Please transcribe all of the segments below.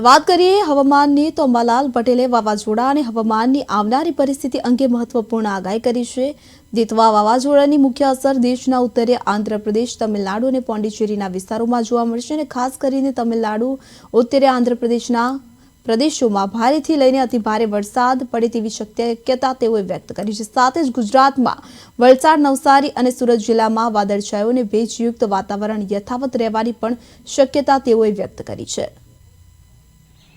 વાત કરીએ, હવામાનની, તો અંબાલાલ પટેલે વાવાઝોડા અને હવામાનની આવનારી પરિસ્થિતિ અંગે મહત્વપૂર્ણ આગાહી કરી છે. દિતવા વાવાઝોડાની મુખ્ય અસર દેશના ઉત્તરે આંધ્રપ્રદેશ, તમિલનાડુ અને પોંડિચેરીના વિસ્તારોમાં જોવા મળશે અને ખાસ કરીને તમિલનાડુ, ઉત્તરે આંધ્રપ્રદેશના પ્રદેશોમાં ભારેથી લઈને અતિભારે વરસાદ પડે તેવી શક્યતા તેઓએ વ્યક્ત કરી છે. સાથે જ ગુજરાતમાં વલસાડ, નવસારી અને સુરત જિલ્લામાં વાદળછાયું અને ભેજયુક્ત વાતાવરણ યથાવત રહેવાની પણ શક્યતા તેઓએ વ્યક્ત કરી છે.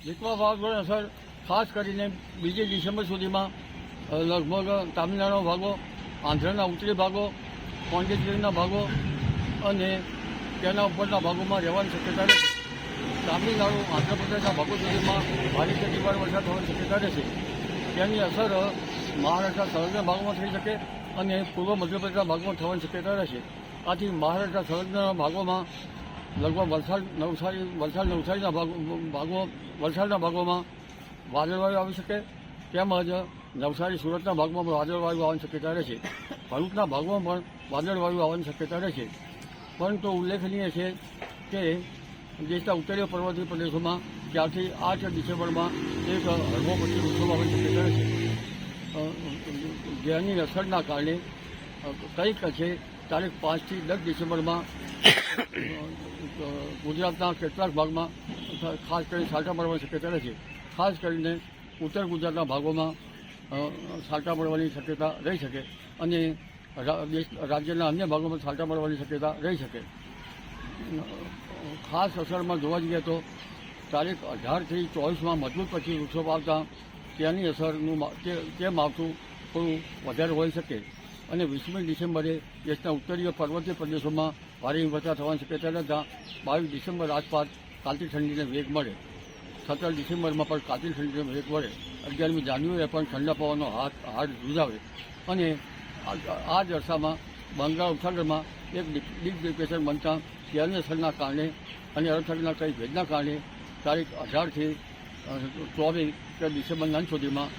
વિશ્વા વાવાઝોડાની અસર ખાસ કરીને બીજી ડિસેમ્બર સુધીમાં લગભગ તામિલનાડુના ભાગો, આંધ્રના ઉત્તરી ભાગો, પોંડિચેરીના ભાગો અને તેના ઉપરના ભાગોમાં રહેવાની શક્યતા રહેશે. તામિલનાડુ, આંધ્રપ્રદેશના ભાગો સુધીમાં ભારે અતિભારે વરસાદ થવાની શક્યતા રહેશે. તેની અસર, મહારાષ્ટ્રના સંલગ્ન ભાગોમાં થઈ શકે અને પૂર્વ મધ્યપ્રદેશના ભાગમાં થવાની શક્યતા રહેશે. આથી મહારાષ્ટ્રના સંલગ્ન ભાગોમાં લગભગ વલસાડ નવસારી વલસાડ નવસારીના ભાગો ભાગો વલસાડના ભાગોમાં વાદળવાયુ આવી શકે તેમજ નવસારી સુરતના ભાગમાં પણ વાદળવાયુ આવવાની શક્યતા રહે છે ભરૂચના ભાગમાં પણ વાદળવાયુ આવવાની શક્યતા રહે છે પરંતુ ઉલ્લેખનીય છે કે દેશના ઉત્તરીય પર્વતીય પ્રદેશોમાં ત્યારથી આઠ ડિસેમ્બરમાં એક હળવો પછી ઉત્સવ આવવાની શક્યતા રહે છે જેની અસરના કારણે કંઈક છે તારીખ પાંચથી દસ ડિસેમ્બરમાં ગુજરાતના કેટલાક ભાગમાં, ખાસ કરીને સાટા પડવાની શક્યતા રહેશે. ખાસ કરીને ઉત્તર ગુજરાતના ભાગોમાં સાટા મળવાની શક્યતા રહી શકે અને રાજ્યના અન્ય ભાગોમાં છાંટા પડવાની શક્યતા રહી શકે. ખાસ અસરમાં જોવા જઈએ તો તારીખ અઢારથી ચોવીસમાં મજબૂત પછી વૃક્ષો આવતા તેની અસરનું તે માવઠું થોડું વધારે હોઈ શકે. અને વીસમી ડિસેમ્બરે દેશના ઉત્તરીય પર્વતીય પ્રદેશોમાં ભારે હિમવર્ષા થવાની શક્યતા રહેતા બાવીસ ડિસેમ્બર આસપાસ કાલથી ઠંડીને વેગ મળે. સત્તર ડિસેમ્બરમાં પણ કાલથી ઠંડીને વેગ મળે. અગિયારમી જાન્યુઆરીએ પણ ઠંડા પવનનો હાથ હાડ ધ્રુજાવે અને આ- જરસામાં બંગાળ ઉપસાગરમાં એક ડીપ ડીપ ડિપ્રેશન બનતા તેની અસરના કારણે અને અરબસાગરના કંઈ ભેદના કારણે તારીખ અઢારથી ચોવીસ ડિસેમ્બરના સુધીમાં